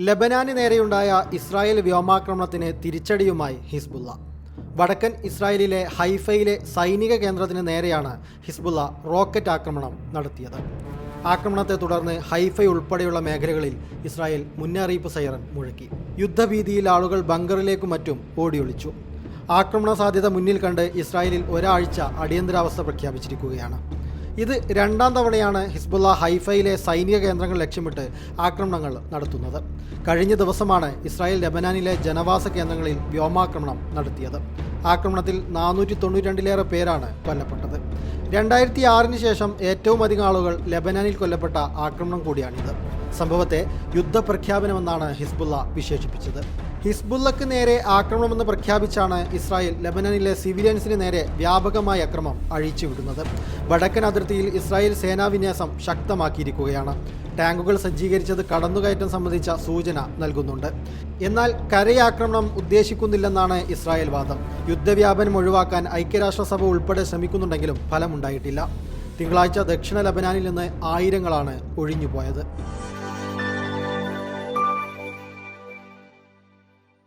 ലബനാന് നേരെയുണ്ടായ Israel വ്യോമാക്രമണത്തിന് തിരിച്ചടിയുമായി Hezbollah. വടക്കൻ ഇസ്രായേലിലെ ഹൈഫയിലെ സൈനിക കേന്ദ്രത്തിന് നേരെയാണ് ഹിസ്ബുള്ള റോക്കറ്റ് ആക്രമണം നടത്തിയത്. ആക്രമണത്തെ തുടർന്ന് ഹൈഫ ഉൾപ്പെടെയുള്ള മേഖലകളിൽ ഇസ്രായേൽ മുന്നറിയിപ്പ് സൈറൻ മുഴക്കി. യുദ്ധഭീതിയിൽ ആളുകൾ ബങ്കറിലേക്കും മറ്റും ഓടിയൊളിച്ചു. ആക്രമണ സാധ്യത മുന്നിൽ കണ്ട് ഇസ്രായേലിൽ ഒരാഴ്ച അടിയന്തരാവസ്ഥ പ്രഖ്യാപിച്ചിരിക്കുകയാണ്. ഇത് രണ്ടാം തവണയാണ് ഹിസ്ബുള്ള ഹൈഫയിലെ സൈനിക കേന്ദ്രങ്ങൾ ലക്ഷ്യമിട്ട് ആക്രമണങ്ങൾ നടത്തുന്നത്. കഴിഞ്ഞ ദിവസമാണ് ഇസ്രായേൽ ലബനാനിലെ ജനവാസ കേന്ദ്രങ്ങളിൽ വ്യോമാക്രമണം നടത്തിയത്. ആക്രമണത്തിൽ നാനൂറ്റി തൊണ്ണൂറ്റി രണ്ടിലേറെ പേരാണ് കൊല്ലപ്പെട്ടത്. രണ്ടായിരത്തി ആറിന് ശേഷം ഏറ്റവും അധികം ആളുകൾ ലബനാനിൽ കൊല്ലപ്പെട്ട ആക്രമണം കൂടിയാണിത്. സംഭവത്തെ യുദ്ധപ്രഖ്യാപനമെന്നാണ് ഹിസ്ബുള്ള വിശേഷിപ്പിച്ചത്. ഹിസ്ബുള്ളക്ക് നേരെ ആക്രമണമെന്ന് പ്രഖ്യാപിച്ചാണ് ഇസ്രായേൽ ലെബനനിലെ സിവിലിയൻസിന് നേരെ വ്യാപകമായ അക്രമം അഴിച്ചുവിടുന്നത്. വടക്കൻ അതിർത്തിയിൽ ഇസ്രായേൽ സേനാവിന്യാസം ശക്തമാക്കിയിരിക്കുകയാണ്. ടാങ്കുകൾ സജ്ജീകരിച്ചത് കടന്നുകയറ്റം സംബന്ധിച്ച സൂചന നൽകുന്നുണ്ട്. എന്നാൽ കരയാക്രമണം ഉദ്ദേശിക്കുന്നില്ലെന്നാണ് ഇസ്രായേൽ വാദം. യുദ്ധവ്യാപനം ഒഴിവാക്കാൻ ഐക്യരാഷ്ട്രസഭ ഉൾപ്പെടെ ശ്രമിക്കുന്നുണ്ടെങ്കിലും ഫലമുണ്ടായിട്ടില്ല. തിങ്കളാഴ്ച ദക്ഷിണ ലബനാനിൽ നിന്ന് ആയിരങ്ങളാണ് ഒഴിഞ്ഞുപോയത്.